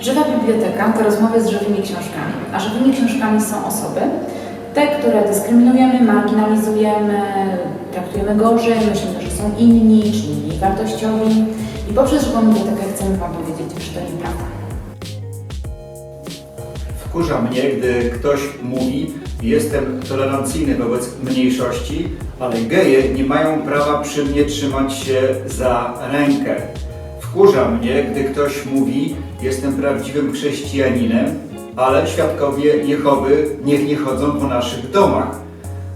Żywa biblioteka to rozmowy z żywymi książkami, a żywymi książkami są osoby, te, które dyskryminujemy, marginalizujemy, traktujemy gorzej, myślimy, że są inni, czy mniej wartościowi i poprzez żywą bibliotekę chcemy Wam powiedzieć, że to nieprawda. Wkurza mnie, gdy ktoś mówi, jestem tolerancyjny wobec mniejszości, ale geje nie mają prawa przy mnie trzymać się za rękę. Wkurza mnie, gdy ktoś mówi, jestem prawdziwym chrześcijaninem, ale świadkowie Jehowy niech nie chodzą po naszych domach.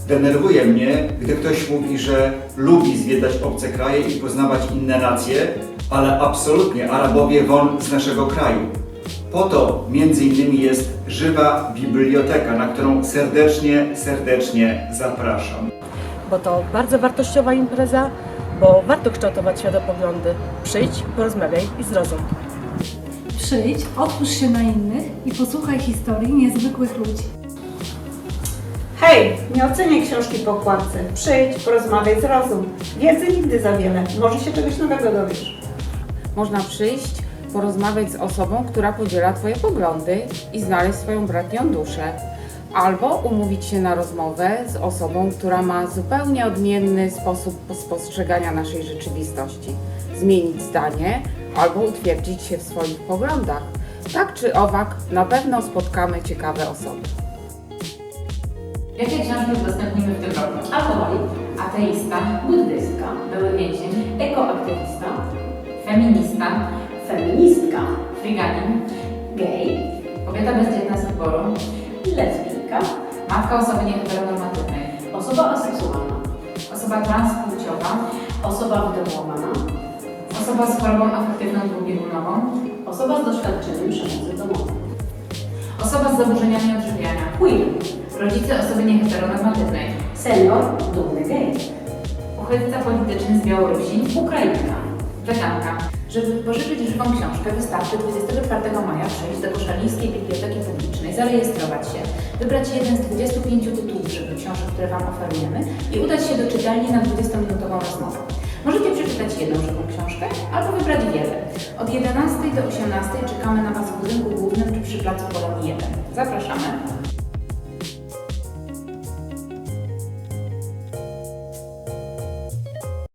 Denerwuje mnie, gdy ktoś mówi, że lubi zwiedzać obce kraje i poznawać inne nacje, ale absolutnie Arabowie won z naszego kraju. Po to między innymi jest żywa biblioteka, na którą serdecznie, serdecznie zapraszam. bo to bardzo wartościowa impreza, bo warto kształtować światopoglądy. Przyjdź, porozmawiaj i zrozum. Przyjdź, otwórz się na innych i posłuchaj historii niezwykłych ludzi. Hej, nie oceniaj książki po okładce. Przyjdź, porozmawiaj, zrozum. Wiedzy nigdy za wiele. Może się czegoś nowego dowiesz. Można przyjść, porozmawiać z osobą, która podziela Twoje poglądy i znaleźć swoją bratnią duszę. Albo umówić się na rozmowę z osobą, która ma zupełnie odmienny sposób postrzegania naszej rzeczywistości. Zmienić zdanie albo utwierdzić się w swoich poglądach. Tak czy owak, na pewno spotkamy ciekawe osoby. Jakie książki udostępnimy w tym roku? Alkoholik, ateista, buddystka, były więzień, ekoaktywista, feminista, feministka, friganin, gej, kobieta bezdzietna z wyboru, lesbijka, matka osoby nieheteronormatywnej, osoba aseksualna, osoba transpłciowa, osoba wydomowana, osoba z chorobą afektywną dwubiegunową, osoba z doświadczeniem przemocy domowej. Osoba z zaburzeniami odżywiania, queer, rodzice osoby nieheteronormatywnej, senior, dumny gej, uchodźca polityczny z Białorusi, Ukrainka, weganka. Żeby pożyczyć żywą książkę wystarczy 24 maja przyjść do Koszalińskiej Biblioteki Publicznej, zarejestrować się, wybrać jeden z 25 tytułów żywych książek, które Wam oferujemy i udać się do czytelni na 20-minutową rozmowę. Możecie przeczytać jedną żywą książkę albo wybrać wiele. Od 11 do 18 czekamy na Was w budynku głównym czy przy placu Polonii 1. Zapraszamy.